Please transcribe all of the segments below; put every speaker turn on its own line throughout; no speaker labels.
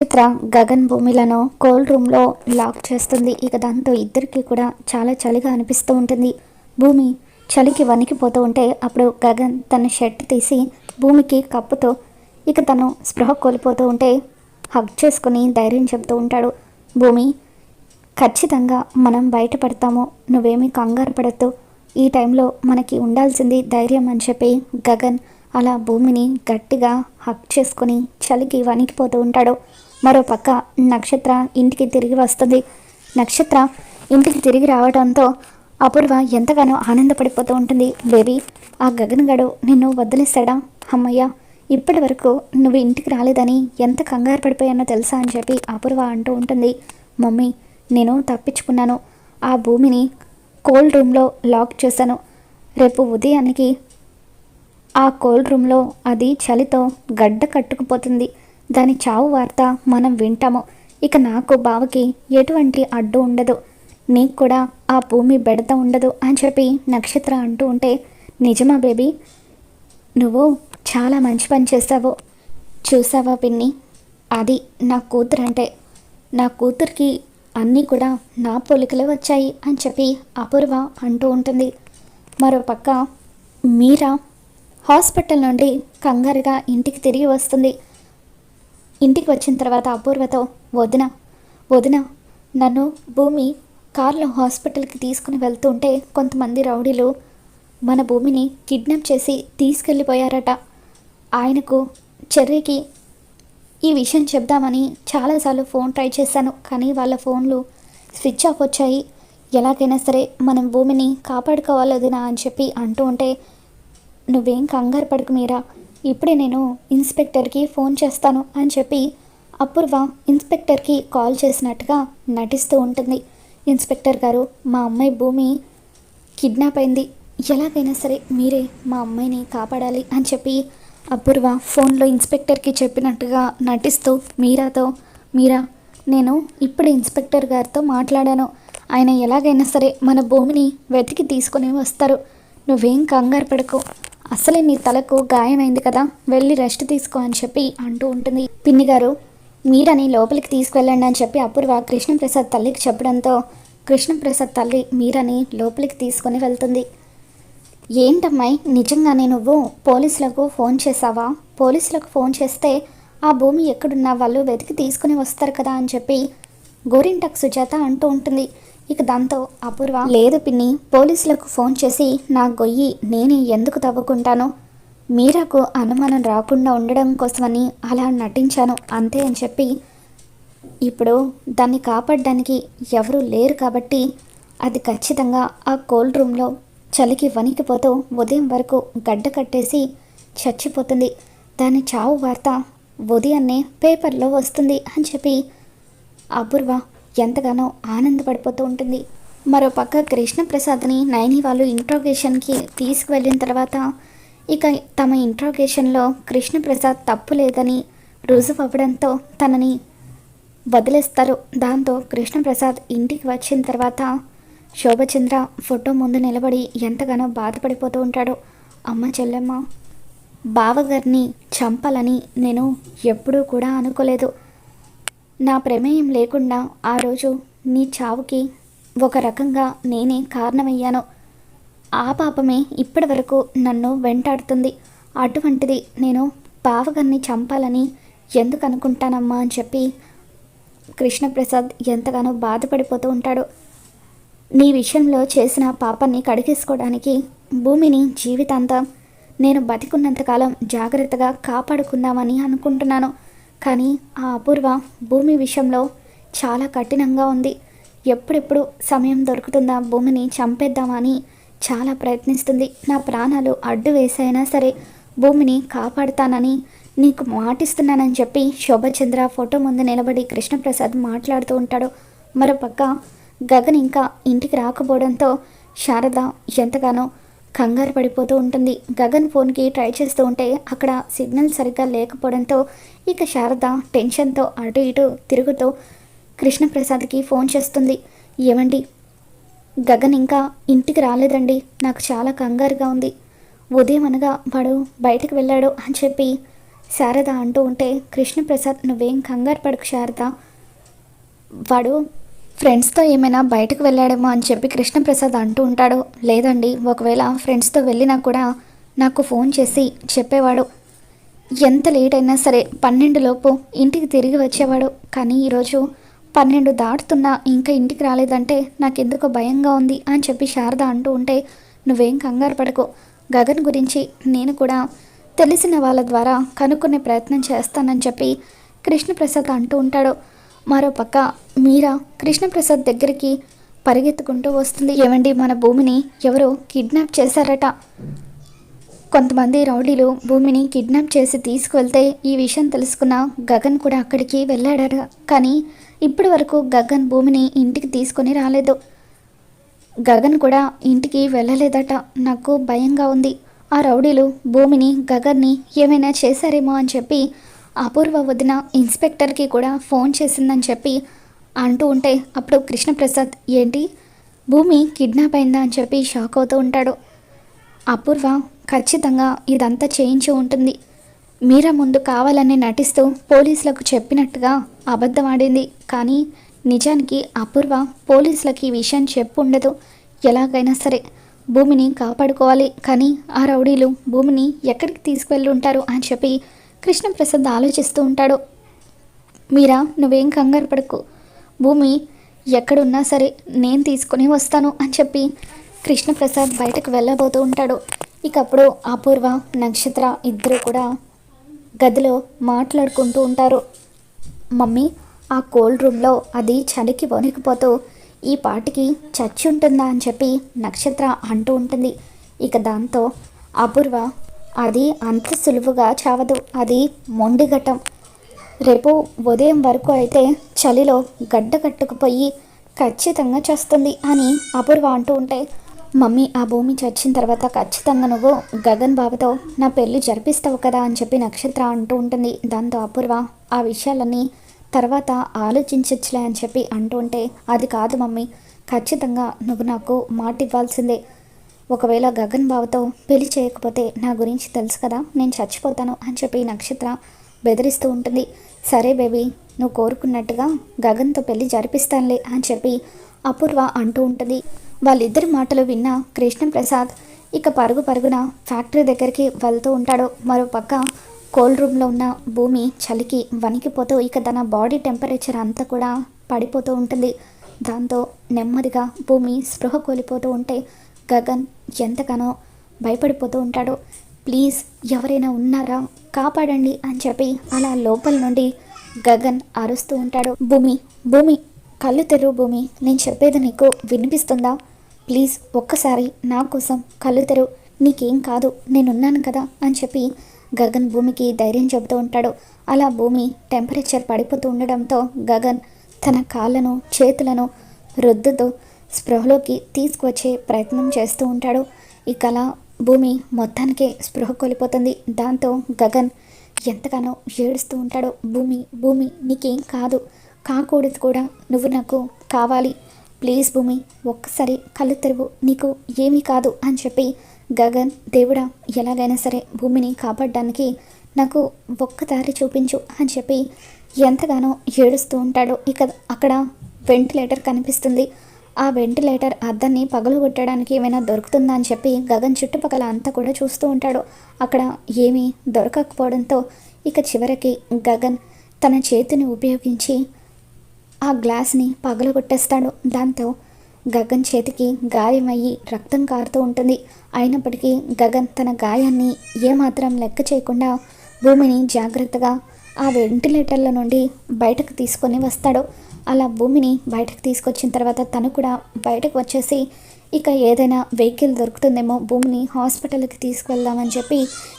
చిత్ర గగన్ భూమిలను కోల్డ్ రూమ్లో లాక్ చేస్తుంది. ఇక దాంతో ఇద్దరికి కూడా చాలా చలిగా అనిపిస్తూ ఉంటుంది. భూమి చలికి వణికిపోతూ ఉంటే అప్పుడు గగన్ తన షర్ట్ తీసి భూమికి కప్పుతో ఇక తను స్పృహ కోల్పోతూ ఉంటే హగ్ చేసుకుని ధైర్యం చెబుతూ ఉంటాడు. భూమి ఖచ్చితంగా మనం బయటపడతాము. నువ్వేమీ కంగారు పడద్దు. ఈ టైంలో మనకి ఉండాల్సింది ధైర్యం అని చెప్పి గగన్ అలా భూమిని గట్టిగా హక్ చేసుకొని చలికి వణికిపోతూ ఉంటాడు. మరో పక్క నక్షత్ర ఇంటికి తిరిగి వస్తుంది. నక్షత్ర ఇంటికి తిరిగి రావడంతో అపూర్వ ఎంతగానో ఆనందపడిపోతూ ఉంటుంది. బేబీ ఆ గగన్ నిన్ను వదిలేస్తాడా అమ్మయ్య ఇప్పటి వరకు నువ్వు ఇంటికి రాలేదని ఎంత కంగారు పడిపోయానో తెలుసా? అని చెప్పి అపూర్వ అంటూ ఉంటుంది. మమ్మీ నేను తప్పించుకున్నాను. ఆ భూమిని కోల్డ్ రూమ్లో లాక్ చేశాను. రేపు ఉదయానికి ఆ కోల్డ్ రూమ్లో అది చలితో గడ్డ కట్టుకుపోతుంది. దాని చావు వార్త మనం వింటాము. ఇక నాకు బావకి ఎటువంటి అడ్డు ఉండదు. నీకు కూడా ఆ భూమి బెడత ఉండదు అని చెప్పి నక్షత్ర అంటూ ఉంటే నిజమా బేబీ? నువ్వు చాలా మంచి పని చేసావు చూసావా పిన్ని? అది నా కూతురు అంటే నా కూతురికి అన్నీ కూడా నా పొలికలే వచ్చాయి అని చెప్పి అపూర్వ అంటూ ఉంటుంది. మరో పక్క మీరా హాస్పిటల్ నుండి కంగారుగా ఇంటికి తిరిగి వస్తుంది. ఇంటికి వచ్చిన తర్వాత అపూర్వతో వదిన వదిన నన్ను భూమి కార్లో హాస్పిటల్కి తీసుకుని వెళ్తుంటే కొంతమంది రౌడీలు మన భూమిని కిడ్నాప్ చేసి తీసుకెళ్ళిపోయారట. ఆయనకు చెర్రీకి ఈ విషయం చెప్దామని చాలాసార్లు ఫోన్ ట్రై చేశాను కానీ వాళ్ళ ఫోన్లు స్విచ్ ఆఫ్ వచ్చాయి. ఎలాగైనా సరే మనం భూమిని కాపాడుకోవాలి వదినా అని చెప్పి అంటూ ఉంటే నువ్వేం కంగారు పడకు మీరా ఇప్పుడే నేను ఇన్స్పెక్టర్కి ఫోన్ చేస్తాను అని చెప్పి అపూర్వ ఇన్స్పెక్టర్కి కాల్ చేసినట్టుగా నటిస్తూ ఉంటుంది. ఇన్స్పెక్టర్ గారు మా అమ్మాయి భూమి కిడ్నాప్ అయింది. ఎలాగైనా సరే మీరే మా అమ్మాయిని కాపాడాలి అని చెప్పి అపూర్వ ఫోన్లో ఇన్స్పెక్టర్కి చెప్పినట్టుగా నటిస్తూ మీరాతో మీరా నేను ఇప్పుడు ఇన్స్పెక్టర్ గారితో మాట్లాడాను. ఆయన ఎలాగైనా సరే మన భూమిని వెతికి తీసుకొని వస్తారు. నువ్వేం కంగారు పడకు. అసలే నీ తలకు గాయమైంది కదా వెళ్ళి రెస్ట్ తీసుకో అని చెప్పి అంటూ ఉంటుంది. పిన్ని గారు మీరని లోపలికి తీసుకువెళ్ళండి అని చెప్పి అపూర్వ కృష్ణప్రసాద్ తల్లికి చెప్పడంతో కృష్ణప్రసాద్ తల్లి మీరని లోపలికి తీసుకొని వెళ్తుంది. ఏంటమ్మాయి నిజంగానే నువ్వు పోలీసులకు ఫోన్ చేసావా పోలీసులకు ఫోన్ చేస్తే ఆ భూమి ఎక్కడున్నా వాళ్ళు వెతికి తీసుకుని వస్తారు కదా అని చెప్పి గోరింటక్ సుజాత అంటూ ఉంటుంది. ఇక దాంతో అపూర్వ లేదు పిన్ని పోలీసులకు ఫోన్ చేసి నా గొయ్యి నేనే ఎందుకు తవ్వుకుంటాను? మీరాకు అనుమానం రాకుండా ఉండడం కోసమని అలా నటించాను అంతే అని చెప్పి ఇప్పుడు దాన్ని కాపాడడానికి ఎవరూ లేరు కాబట్టి అది ఖచ్చితంగా ఆ కోల్డ్ రూమ్లో చలికి వణికిపోతూ ఉదయం వరకు గడ్డ కట్టేసి చచ్చిపోతుంది. దాని చావు వార్త ఉదయాన్నే పేపర్లో వస్తుంది అని చెప్పి అపూర్వ ఎంతగానో ఆనందపడిపోతూ ఉంటుంది. మరో పక్క కృష్ణప్రసాద్ని నైని వాళ్ళు ఇంట్రోగేషన్కి తీసుకువెళ్ళిన తర్వాత ఇక తమ ఇంట్రోగేషన్లో కృష్ణప్రసాద్ తప్పు లేదని రుజువు అవ్వడంతో తనని వదిలేస్తారు. దాంతో కృష్ణప్రసాద్ ఇంటికి వచ్చిన తర్వాత శోభచంద్ర ఫోటో ముందు నిలబడి ఎంతగానో బాధపడిపోతూ ఉంటాడు. అమ్మ చెల్లెమ్మ బావగారిని చంపాలని నేను ఎప్పుడూ కూడా అనుకోలేదు. నా ప్రమేయం లేకుండా ఆ రోజు నీ చావుకి ఒక రకంగా నేనే కారణమయ్యాను. ఆ పాపమే ఇప్పటి వరకు నన్ను వెంటాడుతుంది. అటువంటిది నేను పావగారిని చంపాలని ఎందుకు అనుకుంటానమ్మా అని చెప్పి కృష్ణప్రసాద్ ఎంతగానో బాధపడిపోతూ ఉంటాడు. నీ విషయంలో చేసిన పాపాన్ని కడిగేసుకోవడానికి భూమిని జీవితాంతం నేను బతికున్నంతకాలం జాగ్రత్తగా కాపాడుకుందామని అనుకుంటున్నాను. కానీ ఆ అపూర్వ భూమి విషయంలో చాలా కఠినంగా ఉంది. ఎప్పుడెప్పుడు సమయం దొరుకుతుందా భూమిని చంపేద్దామని చాలా ప్రయత్నిస్తుంది. నా ప్రాణాలు అడ్డు వేసైనా సరే భూమిని కాపాడుతానని నీకు మాటిస్తున్నానని చెప్పి శోభచంద్ర ఫోటో ముందు నిలబడి కృష్ణప్రసాద్ మాట్లాడుతూ ఉంటాడు. మరోపక్క గగన్ ఇంకా ఇంటికి రాకపోవడంతో శారద ఎంతగానో కంగారు పడిపోతూ ఉంటుంది. గగన్ ఫోన్కి ట్రై చేస్తూ ఉంటే అక్కడ సిగ్నల్ సరిగ్గా లేకపోవడంతో ఇక శారద టెన్షన్తో అటు ఇటు తిరుగుతూ కృష్ణప్రసాద్కి ఫోన్ చేస్తుంది. ఏమండి? గగన్ ఇంకా ఇంటికి రాలేదండి. నాకు చాలా కంగారుగా ఉంది. ఉదయం అనగా వాడు బయటకు వెళ్ళాడు అని చెప్పి శారద అంటూ ఉంటే కృష్ణప్రసాద్ నువ్వేం కంగారు పడకు శారద. వాడు ఫ్రెండ్స్తో ఏమైనా బయటకు వెళ్ళాడేమో అని చెప్పి కృష్ణప్రసాద్ అంటూ ఉంటాడు. లేదండి ఒకవేళ ఫ్రెండ్స్తో వెళ్ళినా కూడా నాకు ఫోన్ చేసి చెప్పేవాడు. ఎంత లేట్ అయినా సరే పన్నెండు లోపు ఇంటికి తిరిగి వచ్చేవాడు. కానీ ఈరోజు పన్నెండు దాటుతున్నా ఇంకా ఇంటికి రాలేదంటే నాకెందుకో భయంగా ఉంది అని చెప్పి శారద అంటూ ఉంటే నువ్వేం కంగారు పడకు. గగన్ గురించి నేను కూడా తెలిసిన వాళ్ళ ద్వారా కనుక్కునే ప్రయత్నం చేస్తానని చెప్పి కృష్ణప్రసాద్ అంటూ ఉంటాడు. మరోపక్క మీరా కృష్ణప్రసాద్ దగ్గరికి పరిగెత్తుకుంటూ వస్తుంది. ఏమండి మన భూమిని ఎవరో కిడ్నాప్ చేశారట. కొంతమంది రౌడీలు భూమిని కిడ్నాప్ చేసి తీసుకువెళ్తే ఈ విషయం తెలుసుకున్న గగన్ కూడా అక్కడికి వెళ్ళాడట. కానీ ఇప్పటి వరకు గగన్ భూమిని ఇంటికి తీసుకొని రాలేదు. గగన్ కూడా ఇంటికి వెళ్ళలేదట. నాకు భయంగా ఉంది. ఆ రౌడీలు భూమిని గగన్ని ఏమైనా చేశారేమో అని చెప్పి అపూర్వ వదిన ఇన్స్పెక్టర్కి కూడా ఫోన్ చేసిందని చెప్పి అంటూ ఉంటే అప్పుడు కృష్ణప్రసాద్ ఏంటి? భూమి కిడ్నాప్ అయిందా? అని చెప్పి షాక్ అవుతూ ఉంటాడు. అపూర్వ ఖచ్చితంగా ఇదంతా చేయించి ఉంటుంది. మీరా ముందు కావాలని నటిస్తూ పోలీసులకు చెప్పినట్టుగా అబద్ధం ఆడింది. కానీ నిజానికి అపూర్వ పోలీసులకి ఈ విషయం చెప్పుండదు ఎలాగైనా సరే భూమిని కాపాడుకోవాలి. కానీ ఆ రౌడీలు భూమిని ఎక్కడికి తీసుకువెళ్ళుంటారు అని చెప్పి కృష్ణప్రసాద్ ఆలోచిస్తూ ఉంటాడు. మీరా నువ్వేం కంగారు పడకు. భూమి ఎక్కడున్నా సరే నేను తీసుకొని వస్తాను అని చెప్పి కృష్ణప్రసాద్ బయటకు వెళ్ళబోతూ ఉంటాడు. ఇక అప్పుడు అపూర్వ నక్షత్ర ఇద్దరు కూడా గదిలో మాట్లాడుకుంటూ ఉంటారు. మమ్మీ ఆ కోల్డ్ రూమ్లో అది చలికి వణికిపోతూ ఈ పాటికి చచ్చి ఉంటుందా అని చెప్పి నక్షత్ర అంటూ ఉంటుంది. ఇక దాంతో అపూర్వ అది అంత సులువుగా చావదు. అది మొండిఘటం. రేపు ఉదయం వరకు అయితే చలిలో గడ్డ కట్టుకుపోయి ఖచ్చితంగా చేస్తుంది అని అపూర్వ అంటూ ఉంటే మమ్మీ ఆ భూమి చచ్చిన తర్వాత ఖచ్చితంగా నువ్వు గగన్ బాబుతో నా పెళ్ళి జరిపిస్తావు కదా అని చెప్పి నక్షత్ర అంటూ ఉంటుంది. దాంతో అపూర్వ ఆ విషయాలన్నీ తర్వాత ఆలోచించచ్చులే అని చెప్పి అంటూ ఉంటే అది కాదు మమ్మీ. ఖచ్చితంగా నువ్వు నాకు మాట ఇవ్వాల్సిందే ఒకవేళ గగన్ బావతో పెళ్ళి చేయకపోతే నా గురించి తెలుసు కదా నేను చచ్చిపోతాను అని చెప్పి నక్షత్ర బెదిరిస్తూ ఉంటుంది. సరే బేబీ నువ్వు కోరుకున్నట్టుగా గగన్తో పెళ్ళి జరిపిస్తానులే అని చెప్పి అపూర్వ అంటూ ఉంటుంది. వాళ్ళిద్దరి మాటలు విన్న కృష్ణప్రసాద్ ఇక పరుగు పరుగున ఫ్యాక్టరీ దగ్గరికి వెళ్తూ ఉంటాడు. మరో పక్క కోల్డ్ రూమ్లో ఉన్న భూమి చలికి వణికిపోతూ ఇక తన బాడీ టెంపరేచర్ అంతా కూడా పడిపోతూ ఉంటుంది. దాంతో నెమ్మదిగా భూమి స్పృహ కోల్పోతూ ఉంటే గగన్ ఎంతగానో భయపడిపోతూ ఉంటాడు. ప్లీజ్ ఎవరైనా ఉన్నారా? కాపాడండి అని చెప్పి అలా లోపల నుండి గగన్ అరుస్తూ ఉంటాడు. భూమి భూమి కళ్ళు తెరువు భూమి నేను చెప్పేది నీకు వినిపిస్తుందా? ప్లీజ్ ఒక్కసారి నా కోసం కళ్ళు తెరువు. నీకేం కాదు నేనున్నాను కదా అని చెప్పి గగన్ భూమికి ధైర్యం చెబుతూ ఉంటాడు. అలా భూమి టెంపరేచర్ పడిపోతూ ఉండడంతో గగన్ తన కాళ్ళను చేతులను రుద్దుతూ స్పృహలోకి తీసుకువచ్చే ప్రయత్నం చేస్తూ ఉంటాడు. ఇక అలా భూమి మొత్తానికే స్పృహ కోల్పోతుంది. దాంతో గగన్ ఎంతగానో ఏడుస్తూ ఉంటాడు. భూమి భూమి నీకేం కాదు. కాకూడదు కూడా. నువ్వు నాకు కావాలి. ప్లీజ్ భూమి ఒక్కసారి కళ్ళు తెరువు. నీకు ఏమీ కాదు అని చెప్పి గగన్ దేవుడా ఎలాగైనా సరే భూమిని కాపాడడానికి నాకు ఒక్క దారి చూపించు అని చెప్పి ఎంతగానో ఏడుస్తూ ఉంటాడు. ఇక అక్కడ వెంటిలేటర్ కనిపిస్తుంది. ఆ వెంటిలేటర్ అద్దాన్ని పగలగొట్టడానికి ఏమైనా దొరుకుతుందా అని చెప్పి గగన్ చుట్టుపక్కల అంతా కూడా చూస్తూ ఉంటాడు. అక్కడ ఏమీ దొరకకపోవడంతో ఇక చివరికి గగన్ తన చేతిని ఉపయోగించి ఆ గ్లాస్ని పగలగొట్టేస్తాడు. దాంతో గగన్ చేతికి గాయమయ్యి రక్తం కారుతూ ఉంటుంది. అయినప్పటికీ గగన్ తన గాయాన్ని ఏమాత్రం లెక్క చేయకుండా భూమిని జాగ్రత్తగా ఆ వెంటిలేటర్ల నుండి బయటకు తీసుకొని వస్తాడు. అలా భూమిని బయటకు తీసుకొచ్చిన తర్వాత తను కూడా బయటకు వచ్చేసి ఇక ఏదైనా వెహికల్ దొరుకుతుందేమో భూమిని హాస్పిటల్కి తీసుకువెళ్దామని చెప్పి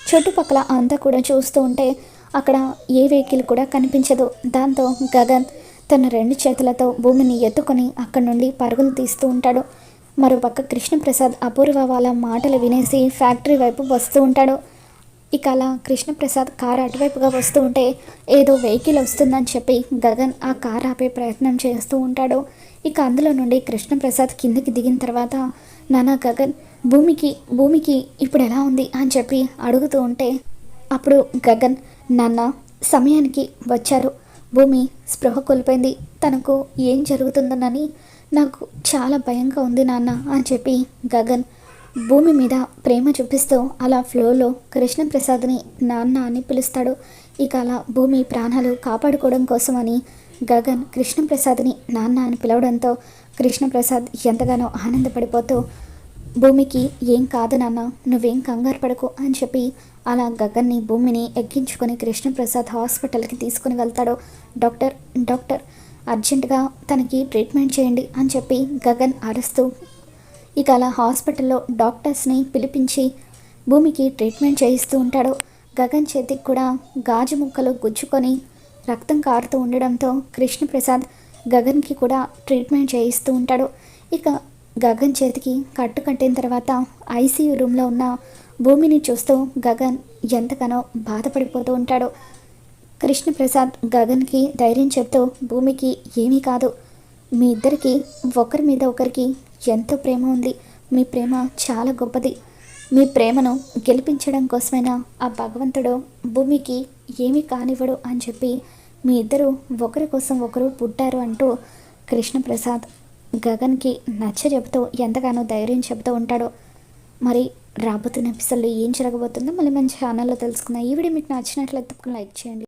చుట్టుపక్కల అంతా కూడా చూస్తూ ఉంటే అక్కడ ఏ వెహికల్ కూడా కనిపించదు. దాంతో గగన్ తన రెండు చేతులతో భూమిని ఎత్తుకొని అక్కడి నుండి పరుగులు తీస్తూ ఉంటాడు. మరోపక్క కృష్ణప్రసాద్ అపూర్వ వాళ్ళ మాటలు వినేసి ఫ్యాక్టరీ వైపు వస్తూ ఉంటాడు. ఇక అలా కృష్ణప్రసాద్ కారు అటువైపుగా వస్తూ ఉంటే ఏదో వెహికల్ వస్తుందని చెప్పి గగన్ ఆ కార్ ఆపే ప్రయత్నం చేస్తూ ఉంటాడు. ఇక అందులో నుండి కృష్ణప్రసాద్ కిందకి దిగిన తర్వాత నానా గగన్ భూమికి భూమికి ఇప్పుడు ఎలా ఉంది? అని చెప్పి అడుగుతూ ఉంటే అప్పుడు గగన్ నాన్న సమయానికి వచ్చారు. భూమి స్పృహ కోల్పోయింది. తనకు ఏం జరుగుతుందనని నాకు చాలా భయంగా ఉంది నాన్న అని చెప్పి గగన్ భూమి మీద ప్రేమ చూపిస్తూ అలా ఫ్లోలో కృష్ణప్రసాద్ని నాన్న అని పిలుస్తాడు. ఇక అలా భూమి ప్రాణాలు కాపాడుకోవడం కోసమని గగన్ కృష్ణప్రసాద్ని నాన్న అని పిలవడంతో కృష్ణప్రసాద్ ఎంతగానో ఆనందపడిపోతూ భూమికి ఏం కాదు నాన్న నువ్వేం కంగారు పడకు అని చెప్పి అలా గగన్ని భూమిని ఎక్కించుకొని కృష్ణప్రసాద్ హాస్పిటల్కి తీసుకుని వెళ్తాడు. డాక్టర్ డాక్టర్ అర్జెంటుగా తనకి ట్రీట్మెంట్ చేయండి అని చెప్పి గగన్ అరుస్తూ ఇక అలా హాస్పిటల్లో డాక్టర్స్ని పిలిపించి భూమికి ట్రీట్మెంట్ చేయిస్తూ ఉంటాడు. గగన్ చేతికి కూడా గాజు ముక్కలు గుచ్చుకొని రక్తం కారుతూ ఉండడంతో కృష్ణప్రసాద్ గగన్కి కూడా ట్రీట్మెంట్ చేయిస్తూ ఉంటాడు. ఇక గగన్ చేతికి కట్టు కట్టిన తర్వాత ఐసీయూ రూమ్లో ఉన్న భూమిని చూస్తూ గగన్ ఎంతగానో బాధపడిపోతూ ఉంటాడు. కృష్ణప్రసాద్ గగన్కి ధైర్యం చెప్తూ భూమికి ఏమీ కాదు. మీ ఇద్దరికి ఒకరి మీద ఒకరికి ఎంతో ప్రేమ ఉంది. మీ ప్రేమ చాలా గొప్పది. మీ ప్రేమను గెలిపించడం కోసమైనా ఆ భగవంతుడు భూమికి ఏమీ కానివ్వడు అని చెప్పి మీ ఇద్దరు ఒకరి కోసం ఒకరు పుట్టారు అంటూ కృష్ణప్రసాద్ గగన్కి నచ్చ చెబుతూ ఎంతగానో ధైర్యం చెబుతూ ఉంటాడు. మరి రాబోతున్న ఎపిసోడ్లో ఏం జరగబోతుందో మళ్ళీ మన ఛానల్లో తెలుసుకుందాం. ఈ వీడియో మీకు నచ్చినట్లయితే లైక్ చేయండి.